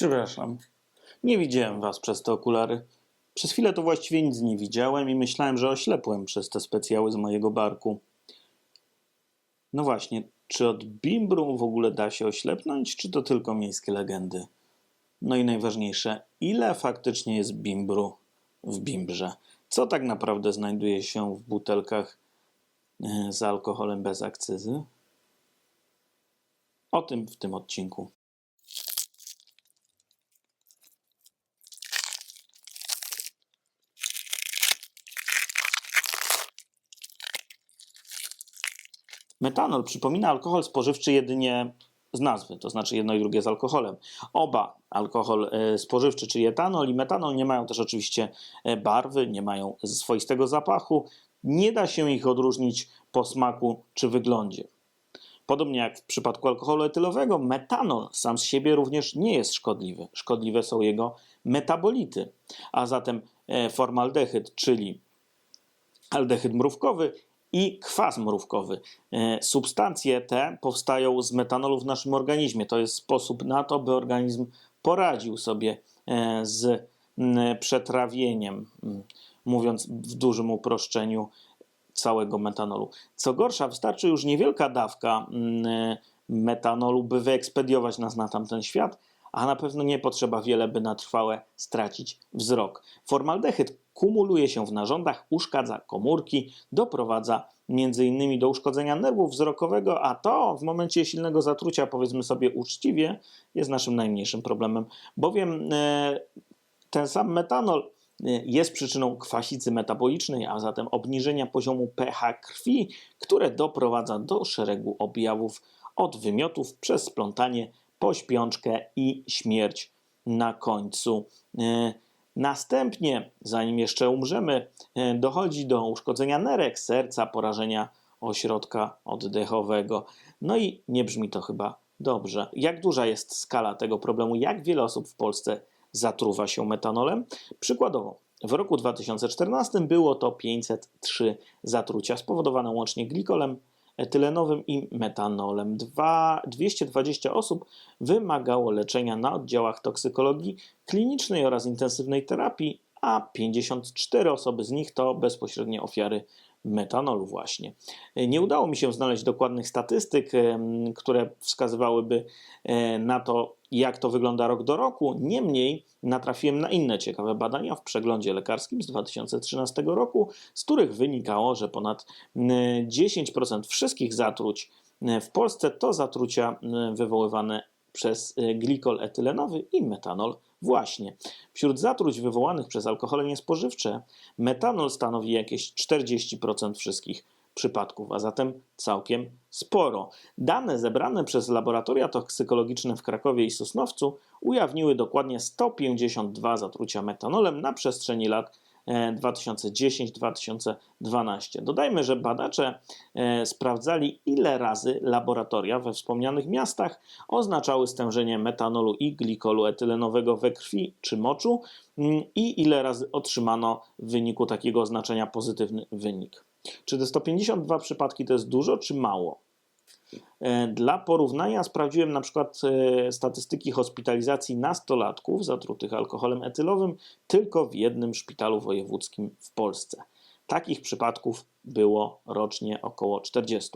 Przepraszam. Nie widziałem was przez te okulary. Przez chwilę to właściwie nic nie widziałem i myślałem, że oślepłem przez te specjały z mojego barku. No właśnie, czy od bimbru w ogóle da się oślepnąć, czy to tylko miejskie legendy? No i najważniejsze, ile faktycznie jest bimbru w bimbrze? Co tak naprawdę znajduje się w butelkach e, z alkoholem bez akcyzy? O tym w tym odcinku. Metanol przypomina alkohol spożywczy jedynie z nazwy, to znaczy jedno i drugie z alkoholem. Oba, alkohol e, spożywczy, czyli etanol i metanol, nie mają też oczywiście e, barwy, nie mają swoistego zapachu. Nie da się ich odróżnić po smaku czy wyglądzie. Podobnie jak w przypadku alkoholu etylowego, metanol sam z siebie również nie jest szkodliwy. Szkodliwe są jego metabolity. A zatem e, formaldehyd, czyli aldehyd mrówkowy i kwas mrówkowy. E, Substancje te powstają z metanolu w naszym organizmie. To jest sposób na to, by organizm poradził sobie e, z przetrawieniem, mówiąc w dużym uproszczeniu całego metanolu. Co gorsza, wystarczy już niewielka dawka metanolu, by wyekspediować nas na tamten świat, a na pewno nie potrzeba wiele, by na trwałe stracić wzrok. Formaldehyd kumuluje się w narządach, uszkadza komórki, doprowadza m.in. do uszkodzenia nerwu wzrokowego, a to w momencie silnego zatrucia, powiedzmy sobie uczciwie, jest naszym najmniejszym problemem, bowiem e, ten sam metanol e, jest przyczyną kwasicy metabolicznej, a zatem obniżenia poziomu pH krwi, które doprowadza do szeregu objawów od wymiotów przez splątanie po śpiączkę i śmierć na końcu. Następnie, zanim jeszcze umrzemy, e, dochodzi do uszkodzenia nerek, serca, porażenia ośrodka oddechowego. No i nie brzmi to chyba dobrze. Jak duża jest skala tego problemu? Jak wiele osób w Polsce zatruwa się metanolem? Przykładowo, w roku 2014 było to 503 zatrucia spowodowane łącznie glikolem, etylenowym i metanolem. Dwa, 220 osób wymagało leczenia na oddziałach toksykologii klinicznej oraz intensywnej terapii, a 54 osoby z nich to bezpośrednie ofiary metanolu właśnie. Nie udało mi się znaleźć dokładnych statystyk, które wskazywałyby e, na to, jak to wygląda rok do roku. Niemniej natrafiłem na inne ciekawe badania w przeglądzie lekarskim z 2013 roku, z których wynikało, że ponad m, 10% wszystkich zatruć m, w Polsce to zatrucia wywoływane przez e, glikol etylenowy i metanol właśnie. Wśród zatruć wywołanych przez alkohole niespożywcze metanol stanowi jakieś 40% wszystkich przypadków, a zatem całkiem sporo. Dane zebrane przez laboratoria toksykologiczne w Krakowie i Sosnowcu ujawniły dokładnie 152 zatrucia metanolem na przestrzeni lat 2010-2012. Dodajmy, że badacze e, sprawdzali, ile razy laboratoria we wspomnianych miastach oznaczały stężenie metanolu i glikolu etylenowego we krwi czy moczu mm, i ile razy otrzymano w wyniku takiego oznaczenia pozytywny wynik. Czy te 152 przypadki to jest dużo czy mało? E, Dla porównania sprawdziłem na przykład e, statystyki hospitalizacji nastolatków zatrutych alkoholem etylowym tylko w jednym szpitalu wojewódzkim w Polsce. Takich przypadków było rocznie około 40.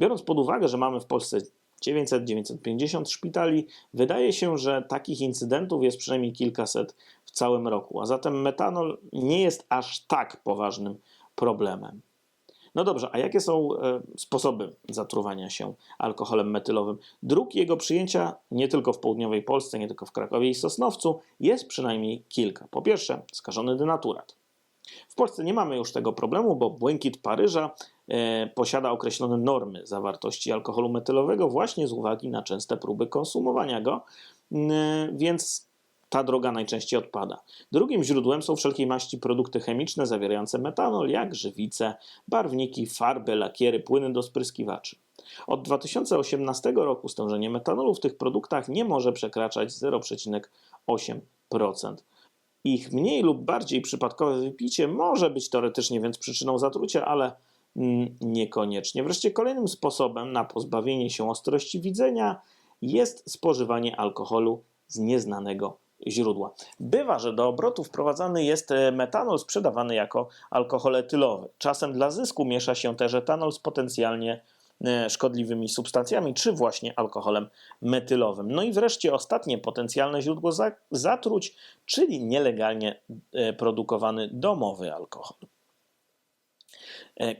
Biorąc pod uwagę, że mamy w Polsce 900-950 szpitali, wydaje się, że takich incydentów jest przynajmniej kilkaset w całym roku, a zatem metanol nie jest aż tak poważnym problemem. No dobrze, a jakie są e, sposoby zatruwania się alkoholem metylowym? Dróg jego przyjęcia nie tylko w południowej Polsce, nie tylko w Krakowie i Sosnowcu jest przynajmniej kilka. Po pierwsze, skażony denaturat. W Polsce nie mamy już tego problemu, bo błękit Paryża e, posiada określone normy zawartości alkoholu metylowego właśnie z uwagi na częste próby konsumowania go, więc ta droga najczęściej odpada. Drugim źródłem są wszelkiej maści produkty chemiczne zawierające metanol, jak żywice, barwniki, farby, lakiery, płyny do spryskiwaczy. Od 2018 roku stężenie metanolu w tych produktach nie może przekraczać 0,8%. Ich mniej lub bardziej przypadkowe wypicie może być teoretycznie więc przyczyną zatrucia, ale mm, niekoniecznie. Wreszcie kolejnym sposobem na pozbawienie się ostrości widzenia jest spożywanie alkoholu z nieznanego źródła. Bywa, że do obrotu wprowadzany jest e, metanol sprzedawany jako alkohol etylowy. Czasem dla zysku miesza się też etanol z potencjalnie e, szkodliwymi substancjami, czy właśnie alkoholem metylowym. No i wreszcie ostatnie potencjalne źródło za- zatruć, czyli nielegalnie e, produkowany domowy alkohol.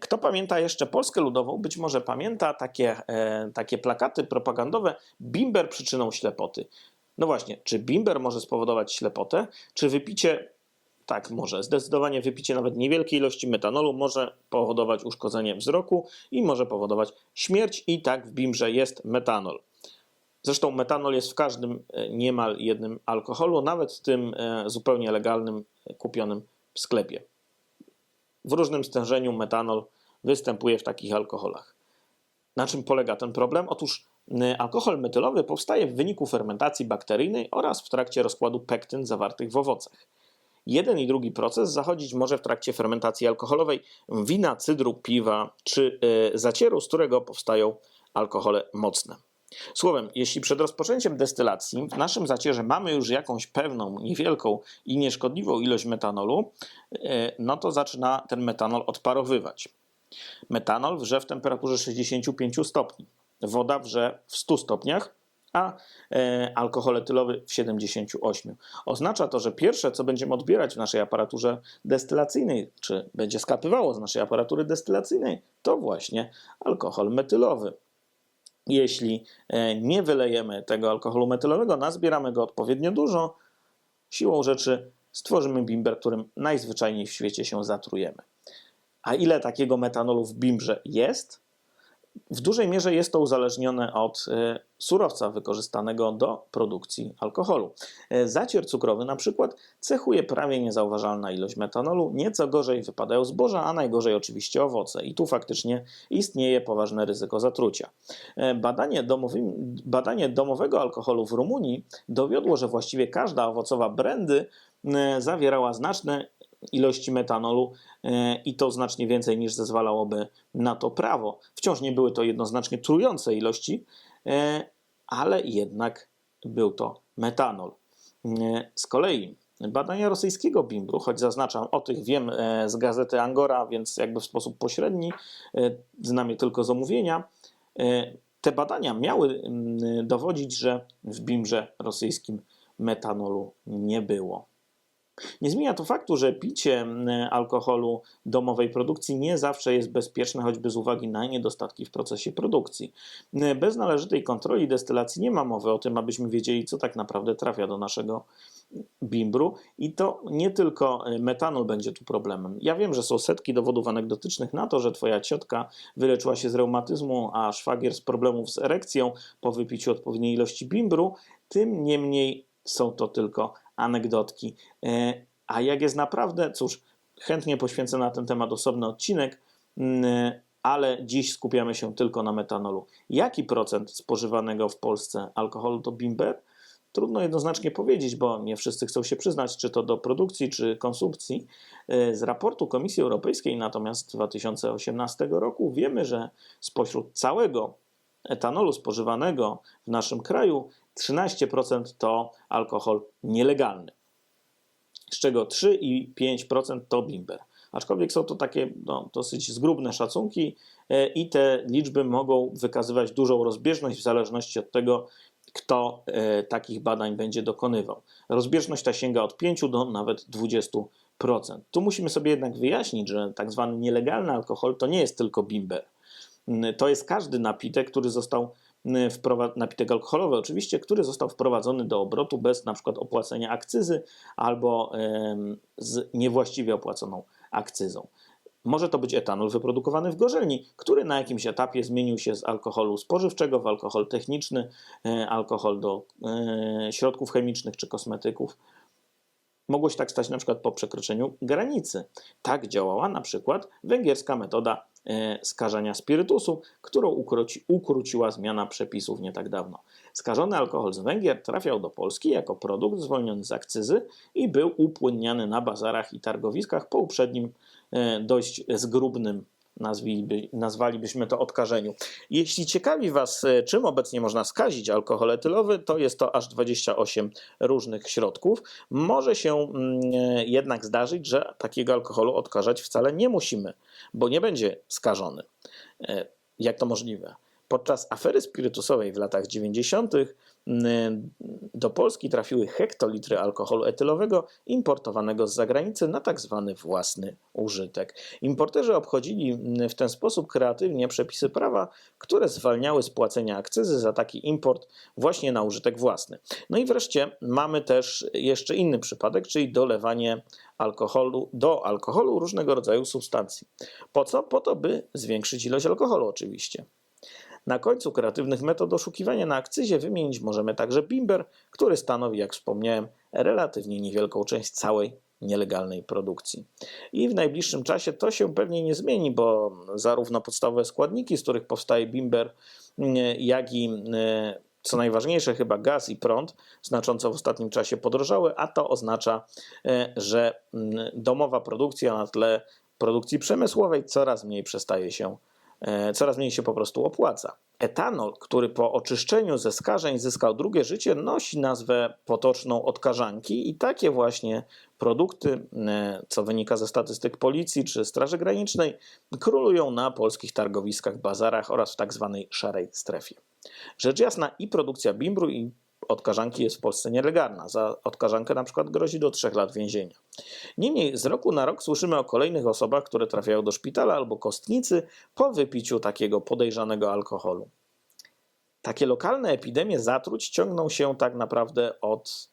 Kto pamięta jeszcze Polskę Ludową, być może pamięta takie, takie plakaty propagandowe Bimber przyczyną ślepoty. No właśnie, czy bimber może spowodować ślepotę, czy wypicie, tak może, zdecydowanie wypicie nawet niewielkiej ilości metanolu może powodować uszkodzenie wzroku i może powodować śmierć i tak w bimbrze jest metanol. Zresztą metanol jest w każdym e, niemal jednym alkoholu, nawet tym e, zupełnie legalnym, e, kupionym w sklepie. W różnym stężeniu metanol występuje w takich alkoholach. Na czym polega ten problem? Otóż alkohol metylowy powstaje w wyniku fermentacji bakteryjnej oraz w trakcie rozkładu pektyn zawartych w owocach. Jeden i drugi proces zachodzić może w trakcie fermentacji alkoholowej wina, cydru, piwa czy y, zacieru, z którego powstają alkohole mocne. Słowem, jeśli przed rozpoczęciem destylacji w naszym zacierze mamy już jakąś pewną, niewielką i nieszkodliwą ilość metanolu, y, no to zaczyna ten metanol odparowywać. Metanol wrze w temperaturze 65 stopni, woda wrze w 100 stopniach, a e, alkohol etylowy w 78. Oznacza to, że pierwsze, co będziemy odbierać w naszej aparaturze destylacyjnej, czy będzie skapywało z naszej aparatury destylacyjnej, to właśnie alkohol metylowy. Jeśli e, nie wylejemy tego alkoholu metylowego, nazbieramy go odpowiednio dużo, siłą rzeczy stworzymy bimber, którym najzwyczajniej w świecie się zatrujemy. A ile takiego metanolu w bimbrze jest? W dużej mierze jest to uzależnione od e, surowca wykorzystanego do produkcji alkoholu. E, Zacier cukrowy na przykład cechuje prawie niezauważalna ilość metanolu, nieco gorzej wypadają zboża, a najgorzej oczywiście owoce. I tu faktycznie istnieje poważne ryzyko zatrucia. E, Badanie, badanie domowego alkoholu w Rumunii dowiodło, że właściwie każda owocowa brandy zawierała znaczne ilości metanolu e, i to znacznie więcej niż zezwalałoby na to prawo. Wciąż nie były to jednoznacznie trujące ilości, e, ale jednak był to metanol. E, Z kolei badania rosyjskiego bimbru, choć zaznaczam, o tych wiem z gazety Angora, więc jakby w sposób pośredni, znam je tylko z omówienia, te badania miały dowodzić, że w bimbrze rosyjskim metanolu nie było. Nie zmienia to faktu, że picie alkoholu domowej produkcji nie zawsze jest bezpieczne, choćby z uwagi na niedostatki w procesie produkcji. Bez należytej kontroli destylacji nie ma mowy o tym, abyśmy wiedzieli, co tak naprawdę trafia do naszego bimbru i to nie tylko y, metanol będzie tu problemem. Ja wiem, że są setki dowodów anegdotycznych na to, że twoja ciotka wyleczyła się z reumatyzmu, a szwagier z problemów z erekcją po wypiciu odpowiedniej ilości bimbru. Tym niemniej są to tylko anegdotki. E, A jak jest naprawdę, cóż, chętnie poświęcę na ten temat osobny odcinek, mm, ale dziś skupiamy się tylko na metanolu. Jaki procent spożywanego w Polsce alkoholu to bimber? Trudno jednoznacznie powiedzieć, bo nie wszyscy chcą się przyznać, czy to do produkcji, czy konsumpcji. E, Z raportu Komisji Europejskiej natomiast z 2018 roku wiemy, że spośród całego etanolu spożywanego w naszym kraju 13% to alkohol nielegalny, z czego 3,5% to bimber. Aczkolwiek są to takie no, dosyć zgrubne szacunki e, i te liczby mogą wykazywać dużą rozbieżność w zależności od tego, kto e, takich badań będzie dokonywał. Rozbieżność ta sięga od 5 do nawet 20%. Tu musimy sobie jednak wyjaśnić, że tak zwany nielegalny alkohol to nie jest tylko bimber. To jest każdy napitek, który został napitek alkoholowy oczywiście, który został wprowadzony do obrotu bez na przykład opłacenia akcyzy albo z niewłaściwie opłaconą akcyzą. Może to być etanol wyprodukowany w gorzelni, który na jakimś etapie zmienił się z alkoholu spożywczego w alkohol techniczny, e, alkohol do e, środków chemicznych czy kosmetyków. Mogło się tak stać na przykład po przekroczeniu granicy. Tak działała na przykład węgierska metoda e, skażenia spirytusu, którą ukróci, ukróciła zmiana przepisów nie tak dawno. Skażony alkohol z Węgier trafiał do Polski jako produkt zwolniony z akcyzy i był upłynniany na bazarach i targowiskach po uprzednim e, dość zgrubnym nazwiliby, nazwalibyśmy to odkażeniu. Jeśli ciekawi Was, e, czym obecnie można skazić alkohol etylowy, to jest to aż 28 różnych środków. Może się mm, e, jednak zdarzyć, że takiego alkoholu odkażać wcale nie musimy, bo nie będzie skażony. E, Jak to możliwe? Podczas afery spirytusowej w latach 90. mm, do Polski trafiły hektolitry alkoholu etylowego importowanego z zagranicy na tak zwany własny użytek. Importerzy obchodzili mm, w ten sposób kreatywnie przepisy prawa, które zwalniały z płacenia akcyzy za taki import właśnie na użytek własny. No i wreszcie mamy też jeszcze inny przypadek, czyli dolewanie alkoholu do alkoholu różnego rodzaju substancji. Po co? Po to, by zwiększyć ilość alkoholu oczywiście. Na końcu kreatywnych metod oszukiwania na akcyzie wymienić możemy także bimber, który stanowi, jak wspomniałem, relatywnie niewielką część całej nielegalnej produkcji. I w najbliższym czasie to się pewnie nie zmieni, bo zarówno podstawowe składniki, z których powstaje bimber, jak i co najważniejsze, chyba gaz i prąd znacząco w ostatnim czasie podrożały, a to oznacza, że domowa produkcja na tle produkcji przemysłowej coraz mniej przestaje się coraz mniej się po prostu opłaca. Etanol, który po oczyszczeniu ze skażeń zyskał drugie życie, nosi nazwę potoczną odkażanki i takie właśnie produkty, e, co wynika ze statystyk policji czy Straży Granicznej, królują na polskich targowiskach, bazarach oraz w tak zwanej szarej strefie. Rzecz jasna i produkcja bimbru i odkażanki jest w Polsce nielegalna. Za odkażankę na przykład grozi do 3 lat więzienia. Niemniej z roku na rok słyszymy o kolejnych osobach, które trafiają do szpitala albo kostnicy po wypiciu takiego podejrzanego alkoholu. Takie lokalne epidemie zatruć ciągną się tak naprawdę od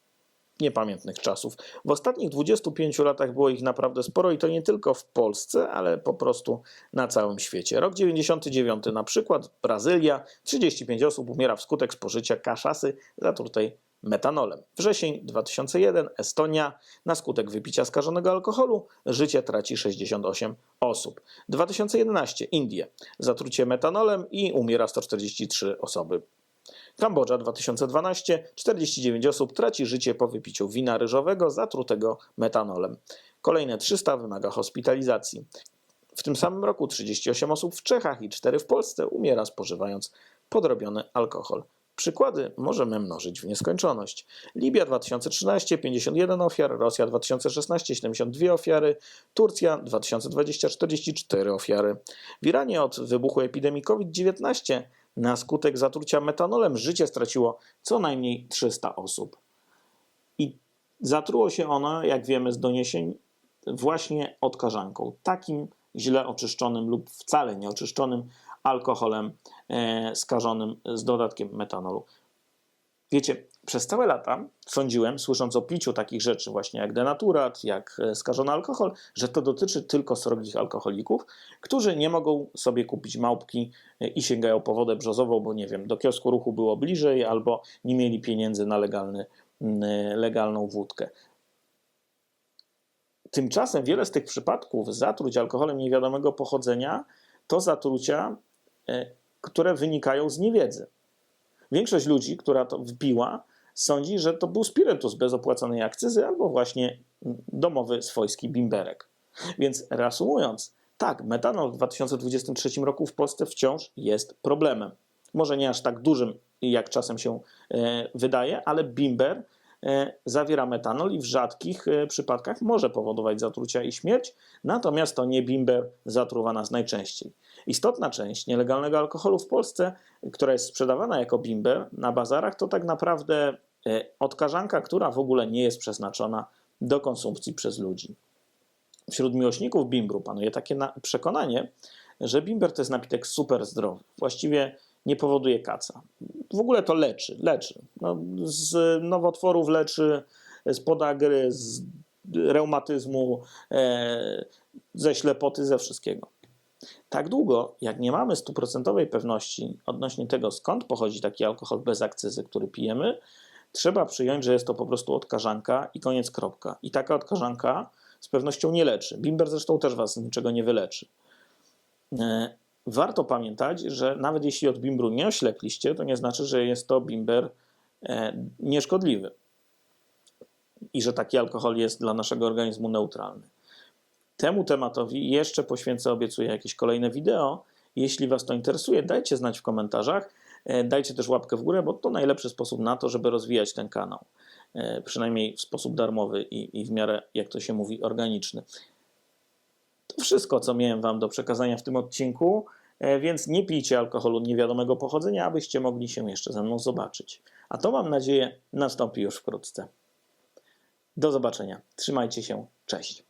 niepamiętnych czasów. W ostatnich 25 latach było ich naprawdę sporo i to nie tylko w Polsce, ale po prostu na całym świecie. Rok 99 na przykład Brazylia, 35 osób umiera wskutek spożycia kaszasy zatrutej metanolem. Wrzesień 2001 Estonia na skutek wypicia skażonego alkoholu życie traci 68 osób. 2011 Indie zatrucie metanolem i umiera 143 osoby. Kambodża 2012 49 osób traci życie po wypiciu wina ryżowego zatrutego metanolem. Kolejne 300 wymaga hospitalizacji. W tym samym roku 38 osób w Czechach i 4 w Polsce umiera spożywając podrobiony alkohol. Przykłady możemy mnożyć w nieskończoność. Libia 2013 51 ofiar, Rosja 2016 72 ofiary, Turcja 2020 44 ofiary. W Iranie od wybuchu epidemii COVID-19 na skutek zatrucia metanolem życie straciło co najmniej 300 osób. I zatruło się ono, jak wiemy z doniesień, właśnie odkażanką. Takim źle oczyszczonym lub wcale nieoczyszczonym alkoholem e, skażonym z dodatkiem metanolu. Wiecie, przez całe lata sądziłem, słysząc o piciu takich rzeczy właśnie jak denaturat, jak e, skażony alkohol, że to dotyczy tylko srogich alkoholików, którzy nie mogą sobie kupić małpki e, i sięgają po wodę brzozową, bo nie wiem, do kiosku ruchu było bliżej albo nie mieli pieniędzy na legalny, legalną wódkę. Tymczasem wiele z tych przypadków zatruć alkoholem niewiadomego pochodzenia to zatrucia, e, które wynikają z niewiedzy. Większość ludzi, która to wbiła, sądzi, że to był spirytus bez opłaconej akcyzy albo właśnie domowy swojski bimberek. Więc reasumując, tak, metanol w 2023 roku w Polsce wciąż jest problemem. Może nie aż tak dużym, jak czasem się e, wydaje, ale bimber E, zawiera metanol i w rzadkich e, przypadkach może powodować zatrucia i śmierć, natomiast to nie bimber zatruwa nas najczęściej. Istotna część nielegalnego alkoholu w Polsce, która jest sprzedawana jako bimber na bazarach, to tak naprawdę e, odkażanka, która w ogóle nie jest przeznaczona do konsumpcji przez ludzi. Wśród miłośników bimbru panuje takie przekonanie, że bimber to jest napitek super zdrowy. Właściwie nie powoduje kaca. W ogóle to leczy, leczy. No, z nowotworów leczy, z podagry, z reumatyzmu, e, ze ślepoty, ze wszystkiego. Tak długo, jak nie mamy stuprocentowej pewności odnośnie tego, skąd pochodzi taki alkohol bez akcyzy, który pijemy, trzeba przyjąć, że jest to po prostu odkażanka i koniec kropka. I taka odkażanka z pewnością nie leczy. Bimber zresztą też was niczego nie wyleczy. E, warto pamiętać, że nawet jeśli od bimbru nie oślepliście, to nie znaczy, że jest to bimber e, nieszkodliwy i że taki alkohol jest dla naszego organizmu neutralny. Temu tematowi jeszcze poświęcę, obiecuję, jakieś kolejne wideo. Jeśli Was to interesuje, dajcie znać w komentarzach. E, Dajcie też łapkę w górę, bo to najlepszy sposób na to, żeby rozwijać ten kanał. E, Przynajmniej w sposób darmowy i, i w miarę, jak to się mówi, organiczny. To wszystko, co miałem Wam do przekazania w tym odcinku, e, więc nie pijcie alkoholu niewiadomego pochodzenia, abyście mogli się jeszcze ze mną zobaczyć. A to mam nadzieję nastąpi już wkrótce. Do zobaczenia. Trzymajcie się. Cześć.